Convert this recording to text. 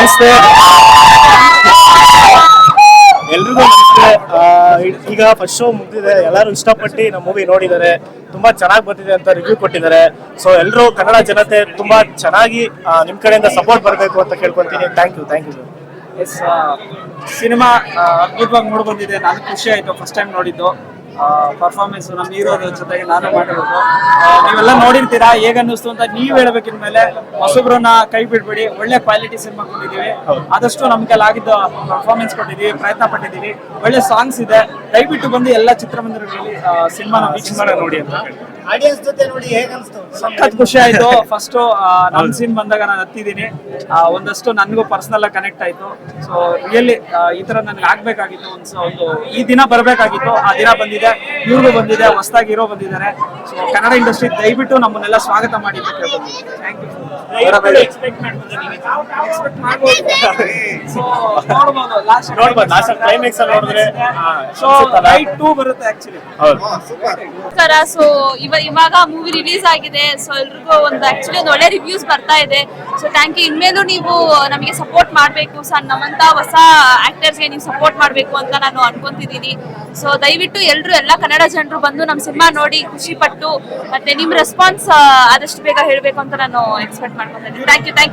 ನಮಸ್ತೆ. ಎಲ್ರಿಗೂ ನಮಸ್ತೆ. ಈಗ ಫಸ್ಟ್ ಶೋ ಮುಗಿದಿದೆ. ಎಲ್ಲರೂ ಇಷ್ಟಪಟ್ಟು ನಮ್ಮ ಮೂವಿ ನೋಡಿದ್ದಾರೆ. ತುಂಬಾ ಚೆನ್ನಾಗಿ ಬರ್ತಿದೆ ಅಂತ ರಿವ್ಯೂ ಕೊಟ್ಟಿದ್ದಾರೆ. ಸೊ ಎಲ್ಲರೂ ಕನ್ನಡ ಜನತೆ ತುಂಬಾ ಚೆನ್ನಾಗಿ ಆ, ನಿಮ್ ಕಡೆಯಿಂದ ಸಪೋರ್ಟ್ ಬರಬೇಕು ಅಂತ ಕೇಳ್ಕೊಂತೀನಿ thank you thank you sir yes cinema ಅದ್ಭುತವಾಗಿ ಮೂಡ್ ಬಂದಿದೆ ನಾನು ಖುಷಿ ಆಯ್ತು ಫಸ್ಟ್ ಟೈಮ್ ನೋಡಿದ್ದು. ಪರ್ಫಾರ್ಮೆನ್ಸ್ ನಮ್ಮ ಹೀರೋದ ಜೊತೆಗೆ ನಾನು ಮಾಡಿರೋದು ನೀವೆಲ್ಲ ನೋಡಿರ್ತೀರಾ ಹೇಗ ಅನ್ನಿಸ್ತು ಅಂತ ನೀವ್ ಹೇಳ್ಬೇಕಿನ ಮೇಲೆ ಹೊಸಬ್ರನ್ನ ಕೈ ಬಿಡ್ಬೇಡಿ ಒಳ್ಳೆ ಕ್ವಾಲಿಟಿ ಸಿನಿಮಾ ಕೊಟ್ಟಿದೀವಿ ಆದಷ್ಟು ನಮ್ ಕೈಲಾಗಿದ್ದ ಪರ್ಫಾರ್ಮೆನ್ಸ್ ಕೊಟ್ಟಿದೀವಿ ಪ್ರಯತ್ನ ಪಟ್ಟಿದೀವಿ ಒಳ್ಳೆ ಸಾಂಗ್ಸ್ ಇದೆ. ದಯವಿಟ್ಟು ಬಂದು ಎಲ್ಲ ಚಿತ್ರಮಂದಿರಗಳಲ್ಲಿ ಸಿನಿಮಾನ ವೀಕ್ಷಣೆ ನೋಡಿ ಅಂತ ಆಡಿಯನ್ಸ್ ಜೊತೆ ನೋಡಿ ಹೇಗೆ ಅನ್ಸ್ತು ಸಖತ್ ಖುಷಿ ಆಯ್ತು. ಫಸ್ಟ್ ನಮ್ ಸೀನ್ ಬಂದಾಗ ನಾನು ಹತ್ತಿದೀನಿ ಒಂದಷ್ಟು ನನ್ಗೂ ಪರ್ಸನಲ್ ಆಗಿ ಕನೆಕ್ಟ್ ಆಯ್ತು. ಸೊ ರಿಯಲಿ ಈ ತರ ನನಗೆ ಆಗ್ಬೇಕಾಗಿತ್ತು. ಒಂದು ಸ- ಒಂದು ಈ ದಿನ ಬರಬೇಕಾಗಿತ್ತು. ಆ ದಿನ ಬಂದಿದೆ. ಇವ್ರಿಗೂ ಬಂದಿದೆ ಹೊಸದಾಗಿ ಇರೋ ಬಂದಿದ್ದಾರೆ. ಸೊ ಕನ್ನಡ ಇಂಡಸ್ಟ್ರಿ ದಯವಿಟ್ಟು ನಮ್ಮನ್ನೆಲ್ಲ ಸ್ವಾಗತ ಮಾಡಿ ಅಂತ ಕೇಳ್ಕೊತೀನಿ ಥ್ಯಾಂಕ್ ಯು ಎಕ್ಸ್ಪೆಕ್ಟ್ ಮಾಡ್ಬೋದು. ಸೊ ನೋಡ್ಬೋದು ಲಾಸ್ಟ್ ನೋಡ್ಬೋದು, last ಅಲ್ಲಿ ಅಲ್ಲಿ ನೋಡಿದ್ರೆ, ಹಾ, ಸೊ ಅನ್ಸುತ್ತಲ್ಲ? ಟೂ ಬರುತ್ತೆ ಆಕ್ಚುಲಿ ನಮಸ್ಕಾರ. ಸೊ ಇವ ಇವಾಗ ಮೂವಿ ರಿಲೀಸ್ ಆಗಿದೆ. ಸೊ ಎಲ್ರಿಗೂ ಒಂದು ಆಕ್ಚುಲಿ ಒಂದು ಒಳ್ಳೆ ರಿವ್ಯೂಸ್ ಬರ್ತಾ ಇದೆ. ಸೊ ಥ್ಯಾಂಕ್ ಯು ಇನ್ಮೇಲೂ ನೀವು ನಮಗೆ ಸಪೋರ್ಟ್ ಮಾಡಬೇಕು. ಸೊ ನಮ್ಮಂತ ಹೊಸ ಆಕ್ಟರ್ಸ್ಗೆ ನೀವು ಸಪೋರ್ಟ್ ಮಾಡಬೇಕು ಅಂತ ನಾನು ಅನ್ಕೊಂತಿದ್ದೀನಿ. ಸೊ ದಯವಿಟ್ಟು ಎಲ್ಲರೂ ಎಲ್ಲ ಕನ್ನಡ ಜನರು ಬಂದು ನಮ್ಮ ಸಿನಿಮಾ ನೋಡಿ ಖುಷಿ ಪಟ್ಟು ಮತ್ತೆ ನಿಮ್ಮ ರೆಸ್ಪಾನ್ಸ್ ಆದಷ್ಟು ಬೇಗ ಹೇಳಬೇಕು ಅಂತ ನಾನು ಎಕ್ಸ್ಪೆಕ್ಟ್ ಮಾಡ್ಕೊತಾ ಇದ್ದೀನಿ ಥ್ಯಾಂಕ್ ಯು ಥ್ಯಾಂಕ್ ಯು